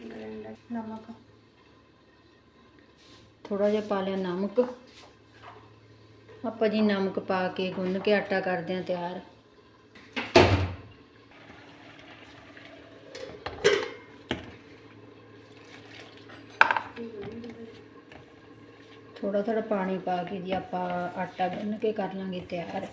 Grinder ਨਮਕ। ਥੋੜਾ ਜਿਹਾ ਪਾ ਲਿਆ ਨਮਕ। ਆਪਾਂ ਜੀ ਨਮਕ ਪਾ ਕੇ ਗੁੰਨ ਕੇ ਆਟਾ ਕਰਦੇ ਹਾਂ ਤਿਆਰ। ਥੋੜਾ ਥੋੜਾ ਪਾਣੀ ਪਾ ਕੇ ਜੀ ਆਪਾਂ ਆਟਾ ਗੁੰਨ ਕੇ ਕਰ ਲਾਂਗੇ ਤਿਆਰ।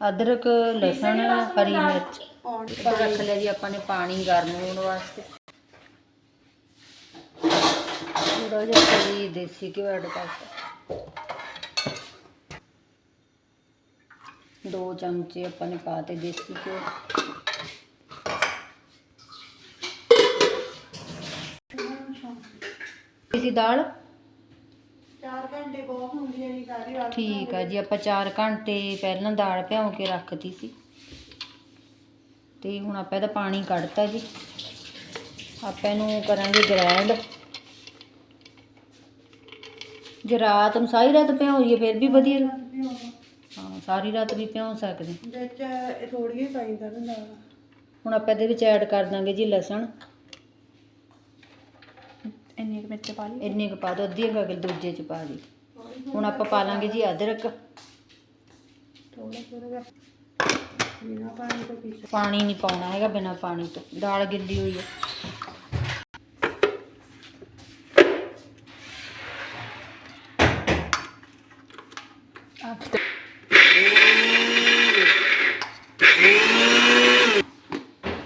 ਅਦਰਕ ਲਸਣ ਹਰੀ ਮਿਰਚ। ਇੱਧਰ ਰੱਖ ਲਿਆ ਜੀ ਆਪਾਂ ਨੇ ਪਾਣੀ ਗਰਮ ਹੋਣ ਵਾਸਤੇ। ਥੋੜਾ ਜਿਹਾ ਜੀ ਦੇਸੀ ਘਿਓ ਐਡ ਕਰਤਾ ਦੋ ਚਮਚੇ ਆਪਾਂ ਨੇ ਪਾਤੇ ਦੇਸੀ ਘਿਓ। ਇਸੀ ਦਾਲ। 4 ਘੰਟੇ ਬਹੁਤ ਹੁੰਦੀ ਹੈ ਜੀ ਸਾਰੀ ਰਾਤ ਠੀਕ ਆ ਜੀ ਆਪਾਂ 4 ਘੰਟੇ ਪਹਿਲਾਂ ਦਾਲ ਭਿਉਂ ਕੇ ਰੱਖਤੀ ਸੀ। ਤੇ ਹੁਣ ਆਪਾਂ ਇਹਦਾ ਪਾਣੀ ਕੱਢਤਾ ਜੀ। ਆਪਾਂ ਇਹਨੂੰ ਕਰਾਂਗੇ ਗ੍ਰੈਂਡ ਜੇ ਰਾਤ ਨੂੰ ਸਾਰੀ ਰਾਤ ਭਿਉਂਈਏ ਫਿਰ ਵੀ ਵਧੀਆ। ਹਾਂ ਸਾਰੀ ਰਾਤ ਵੀ ਭਿਉਂ ਸਕਦੇ। ਵਿੱਚ ਥੋੜੀ ਹੀ ਪਾਈਂਦਾ ਨਾ ਦਾਲ। ਹੁਣ ਆਪਾਂ ਇਹਦੇ ਵਿੱਚ ਐਡ ਕਰ ਦਾਂਗੇ ਜੀ ਲਸਣ। ਇੰਨੇ ਕੁ ਵਿੱਚ ਪਾ ਲਈ। ਇੰਨੇ ਕੁ ਪਾ ਦੋ ਅੱਧੀ ਕੁ ਅਗਲ ਦੂਜੇ ਚ ਪਾ ਦੀ ਹੁਣ ਆਪਾਂ ਪਾ ਲਾਂਗੇ ਜੀ ਅਦਰਕ। ਥੋੜਾ ਥੋੜਾ ਬਿਨਾ ਪਾਣੀ ਤੋਂ ਪੀਸ ਪਾਣੀ ਨਹੀਂ ਪਾਉਣਾ ਹੈਗਾ ਬਿਨਾ ਪਾਣੀ ਤੋਂ ਦਾਲ ਗਿੱਲੀ ਹੋਈ ਹੈ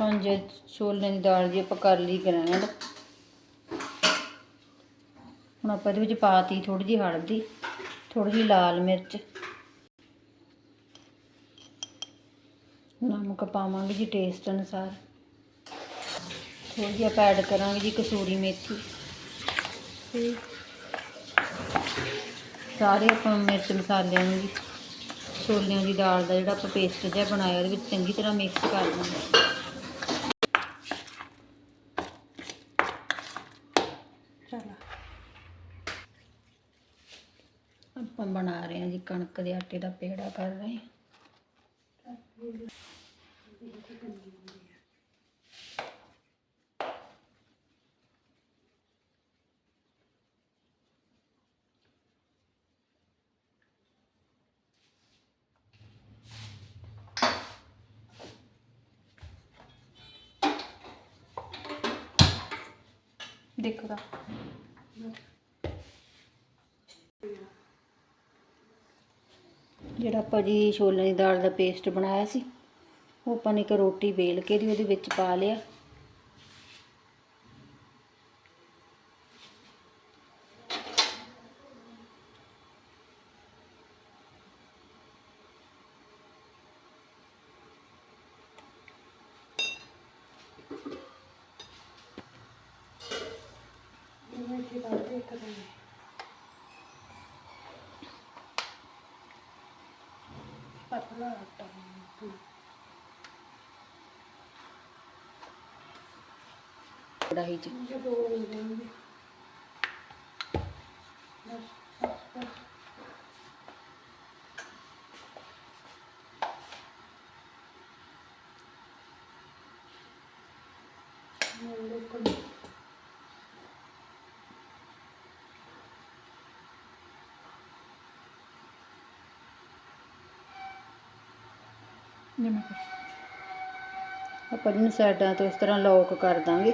ਹੁਣ ਜੇ ਛੋਲਿਆਂ ਦੀ ਦਾਲ ਜੀ ਆਪਾਂ ਕਰ ਲਈ ਗ੍ਰੈਂਡ। ਹੁਣ ਆਪਾਂ ਇਹਦੇ ਵਿੱਚ ਪਾਤੀ ਥੋੜੀ ਜਿਹੀ ਹਲਦੀ ਥੋੜੀ ਜਿਹੀ ਲਾਲ ਮਿਰਚ। ਨਮਕ ਪਾਵਾਂਗੇ ਜੀ ਟੇਸਟ ਅਨੁਸਾਰ। ਥੋੜੀ ਜਿਹੀ ਆਪਾਂ ਐਡ ਕਰਾਂਗੇ ਜੀ ਕਸੂਰੀ ਮੇਥੀ। ਤੇ ਸਾਰੇ ਆਪਾਂ ਮਿਰਚ ਮਸਾਲਿਆਂ ਨੂੰ ਜੀ, ਛੋਲਿਆਂ ਦੀ ਦਾਲ ਦਾ ਜਿਹੜਾ ਆਪਾਂ ਪੇਸਟ ਜਿਹਾ ਬਣਾਇਆ, ਉਹਦੇ ਵਿੱਚ ਚੰਗੀ ਤਰ੍ਹਾਂ ਮਿਕਸ ਕਰ ਦਾਂਗੇ ਆਪਾਂ ਬਣਾ ਰਹੇ ਹਾਂ ਜੀ, ਕਣਕ ਦੇ ਆਟੇ ਦਾ ਪੇੜਾ ਕਰ ਰਹੇ ਹਾਂ। ਦੇਖੋ ਤਾਂ। ਜਿਹੜਾ ਆਪਾਂ ਜੀ ਛੋਲਿਆਂ ਦੀ ਦਾਲ ਦਾ ਪੇਸਟ ਬਣਾਇਆ ਸੀ, ਉਹ ਆਪਾਂ ਨੇ ਇੱਕ ਰੋਟੀ ਵੇਲ ਕੇ ਦੀ ਉਹਦੇ ਵਿੱਚ ਪਾ ਲਿਆ। ਇਹ ਕੀ ਪਾ ਦੇ ਇੱਕ ਦਿਨ ਪਤਲਾ ਆਟਾ ਕੜਾਹੀ 'ਚ ਜੇ ਦੋ ਹੋ ਜਾਣਗੇ ਬਸ ਬਸ ਬਸ ਇਹ ਦੇਖੋ ਜਿਵੇਂ ਆਪਾਂ ਇਹਨੂੰ ਸਾਈਡਾਂ ਤੋਂ ਇਸ ਤਰ੍ਹਾਂ ਲੋਕ ਕਰ ਦਾਂਗੇ।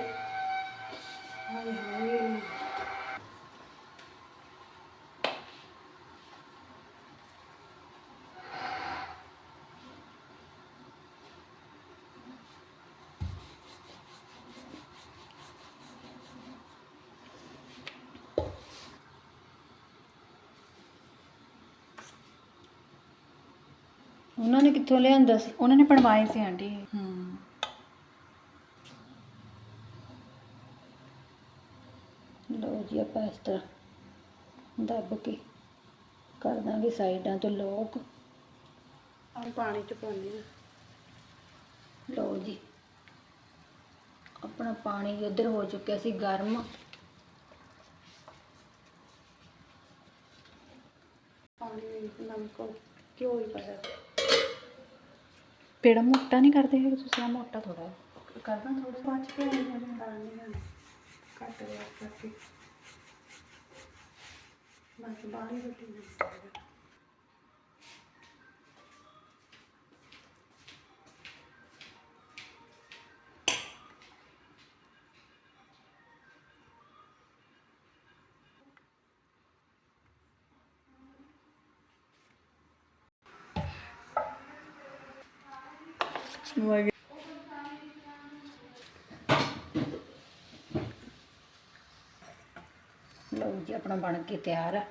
ਉਹਨਾਂ ਨੇ ਕਿੱਥੋਂ ਲਿਆਂਦਾ ਸੀ? ਉਹਨਾਂ ਨੇ ਬਣਵਾਏ ਸੀ ਆਂਟੀ। ਹੂੰ। ਲਓ ਜੀ ਆਪਾਂ ਇਸ ਤਰ੍ਹਾਂ ਦੱਬ ਕੇ ਕਰ ਦਾਂਗੇ ਸਾਈਡਾਂ ਤੋਂ ਲੌਕ। ਆ ਪਾਣੀ ਚ ਪਾਉਂਦੀ ਹਾਂ ਲਓ ਜੀ ਆਪਣਾ ਪਾਣੀ ਵੀ ਉਧਰ ਹੋ ਚੁੱਕਿਆ ਸੀ ਗਰਮ। ਪਾਣੀ ਨਮਕ ਘਿਓ ਹੀ ਪਾਇਆ। ਪੇੜਾ ਮੋਟਾ ਨਹੀਂ ਕਰਦੇ ਹੈਗੇ ਤੁਸੀਂ? ਆ ਮੋਟਾ ਥੋੜਾ ਕਰਦਾ ਥੋੜਾ ਪੰਜ ਕੇ ਨਹੀਂ ਬਣਾਉਣੀ ਹੈ। ਕੱਟ ਲਿਆ ਕਰਕੇ। ਬਸ ਬਾਹਰੀ ਰੋਟੀ ਨਹੀਂ ਲਓ ਜੀ ਆਪਣਾ ਬਣ ਕੇ ਤਿਆਰ ਆ।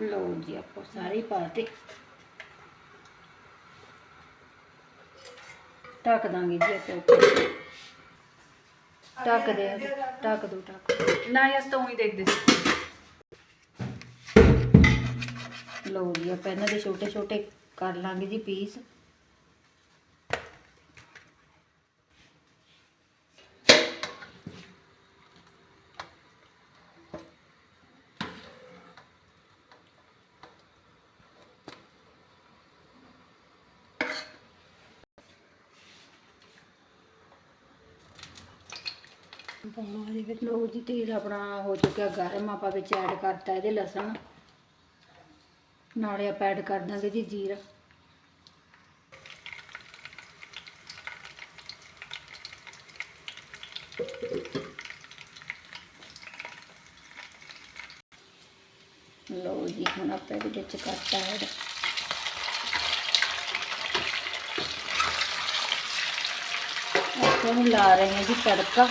ਲਓ ਜੀ ਆਪਾਂ ਸਾਰੇ ਪਾਤੇ ਢੱਕ ਦਾਂਗੇ ਜੀ ਆਪਾਂ ਉੱਪਰ। ਢੱਕ ਦੇ ਢੱਕ ਦੋ ਢੱਕ। ਨਾ ਯਸ ਤਾਂ ਉਹੀ ਦੇਖਦੇ ਸੀ ਲਓ ਜੀ ਆਪਾਂ ਇਹਨਾਂ ਦੇ ਛੋਟੇ ਛੋਟੇ ਕਰ ਲਾਂਗੇ ਜੀ ਪੀਸ ਲੋ ਜੀ, ਤੇਲ ਆਪਣਾ ਹੋ ਚੁੱਕਿਆ ਗਰਮ। ਆਪਾਂ ਵਿੱਚ ਐਡ ਕਰਤਾ ਇਹਦੇ ਲਸਣ। ਨਾਲੇ ਆਪਾਂ ਐਡ ਕਰ ਦਾਂਗੇ ਜੀ ਜੀਰਾ। ਲਓ ਜੀ, ਹੁਣ ਆਪਾਂ ਇਹਦੇ ਵਿੱਚ ਕਰਤਾ ਐਡ ਆਪਾਂ ਨੂੰ ਲਾ ਰਹੇ ਹਾਂ ਜੀ ਤੜਕਾ।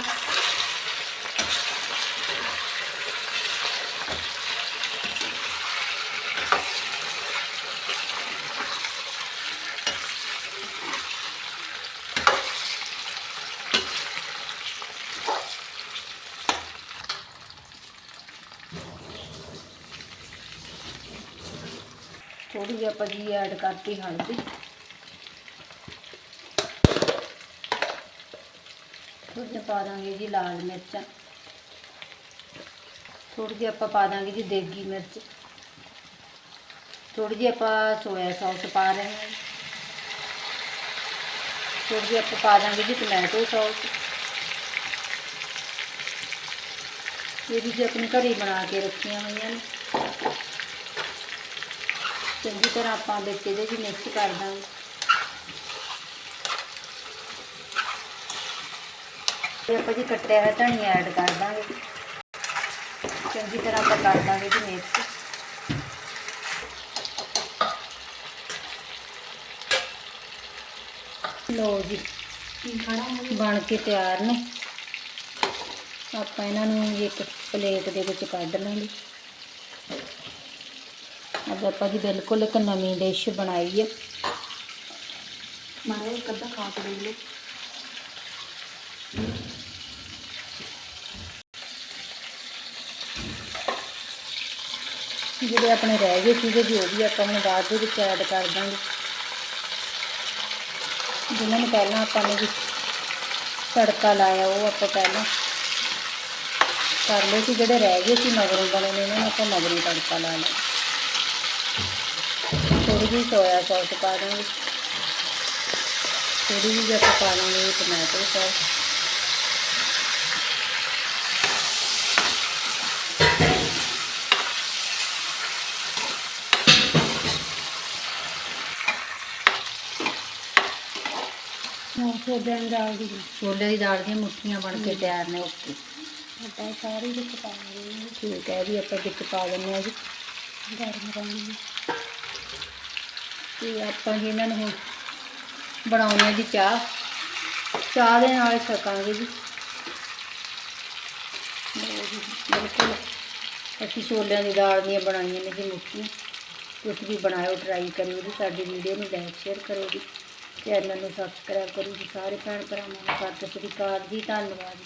ਥੋੜੀ ਜਿਹੀ ਆਪਾਂ ਜੀ ਐਡ ਕਰਤੀ ਹਲਦੀ। ਥੋੜੀ ਜਿਹੀ ਪਾ ਦਾਂਗੇ ਜੀ ਲਾਲ ਮਿਰਚਾਂ। ਥੋੜੀ ਜਿਹੀ ਆਪਾਂ ਪਾ ਦਾਂਗੇ ਜੀ ਦੇਗੀ ਮਿਰਚ। ਥੋੜੀ ਜਿਹੀ ਆਪਾਂ ਸੋਇਆ ਸੌਸ ਪਾ ਰਹੇ ਹਾਂ। ਥੋੜੀ ਜਿਹੀ ਆਪਾਂ ਪਾ ਦਾਂਗੇ ਜੀ ਟਮੈਟੋ ਸੌਸ ਇਹ ਵੀ ਜੀ ਆਪਣੀ ਘਰੇ ਬਣਾ ਕੇ ਰੱਖੀਆਂ ਹੋਈਆਂ ਨੇ। ਚੰਗੀ ਤਰ੍ਹਾਂ ਆਪਾਂ ਵਿੱਚ ਇਹਦੇ ਜੀ ਮਿਕਸ ਕਰ ਦਾਂਗੇ। ਤੇ ਆਪਾਂ ਜੀ ਕੱਟਿਆ ਹੋਇਆ ਧਨੀਆ ਐਡ ਕਰ ਦਾਂਗੇ। ਚੰਗੀ ਤਰ੍ਹਾਂ ਆਪਾਂ ਕਰ ਦਾਂਗੇ ਜੀ ਮਿਕਸ ਲੋ ਜੀ, ਬਣ ਕੇ ਤਿਆਰ ਨੇ। ਆਪਾਂ ਇਹਨਾਂ ਨੂੰ ਇੱਕ ਪਲੇਟ ਦੇ ਵਿੱਚ ਕੱਢ ਲਾਂਗੇ। ਅੱਜ ਆਪਾਂ ਜੀ ਬਿਲਕੁਲ ਇੱਕ ਨਵੀਂ ਡਿਸ਼ ਬਣਾਈ ਹੈ। ਮਾਰੇ ਇੱਕ ਅੱਧਾ ਖਾ ਕੇ ਦੇਖ ਲਓ। ਜਿਹੜੇ ਆਪਣੇ ਰਹਿ ਗਏ ਸੀਗੇ ਜੀ, ਉਹ ਵੀ ਆਪਾਂ ਹੁਣ ਬਾਅਦ ਦੇ ਵਿੱਚ ਐਡ ਕਰ ਦਾਂਗੇ। ਜਿਨ੍ਹਾਂ ਨੂੰ ਪਹਿਲਾਂ ਆਪਾਂ ਨੇ ਜੀ ਤੜਕਾ ਲਾਇਆ, ਉਹ ਆਪਾਂ ਪਹਿਲਾਂ ਕਰ ਲਏ ਸੀ। ਜਿਹੜੇ ਰਹਿ ਗਏ ਸੀ ਮਗਰੋਂ ਬਣੇ ਨੇ, ਉਹਨਾਂ ਨੂੰ ਆਪਾਂ ਮਗਰੋਂ ਤੜਕਾ ਲਾ ਲਿਆ। ਥੋੜੀ ਜਿਹੀ ਸੋਇਆ ਸੌਸ ਪਾ ਦਾਂਗੇ। ਥੋੜੀ ਜਿਹੀ ਆਪਾਂ ਪਾ ਲਾਂਗੇ ਟਮਾਟੋ ਸੌਸ ਛੋਲਿਆਂ ਦੀ ਦਾਲ ਦੀ ਛੋਲੇ ਦੀ ਦਾਲ ਦੀਆਂ ਮੁੱਠੀਆਂ ਬਣ ਕੇ ਤਿਆਰ ਨੇ ਓਕੇ। ਆਪਾਂ ਸਾਰੀ ਵਿੱਚ ਪਾਵਾਂਗੇ ਠੀਕ ਹੈ ਵੀ ਆਪਾਂ ਵਿੱਚ ਪਾ ਦਿੰਦੇ ਹਾਂ ਜੀ। ਗਰਮ ਰਹਿਣੀ ਤੇ ਆਪਾਂ ਜੀ ਇਹਨਾਂ ਨੂੰ ਹੁਣ ਬਣਾਉਣੀ ਜੀ ਚਾਹ। ਚਾਹ ਦੇ ਨਾਲ ਛਕਾਂਗੇ ਜੀ। ਬਿਲਕੁਲ। ਅਸੀਂ ਛੋਲਿਆਂ ਦੀ ਦਾਲ ਦੀਆਂ ਬਣਾਈਆਂ ਨੇ ਜੀ ਮੁੱਕੀਆਂ ਤੁਸੀਂ ਵੀ ਬਣਾਇਓ ਟਰਾਈ ਕਰਿਓ ਜੀ। ਸਾਡੀ ਵੀਡੀਓ ਨੂੰ ਲਾਈਕ ਸ਼ੇਅਰ ਕਰੋ ਜੀ। ਚੈਨਲ ਨੂੰ ਸਬਸਕ੍ਰਾਈਬ ਕਰੋ ਜੀ। ਸਾਰੇ ਭੈਣ ਭਰਾਵਾਂ ਨੂੰ ਸਤਿ ਸ੍ਰੀ ਅਕਾਲ ਜੀ। ਧੰਨਵਾਦ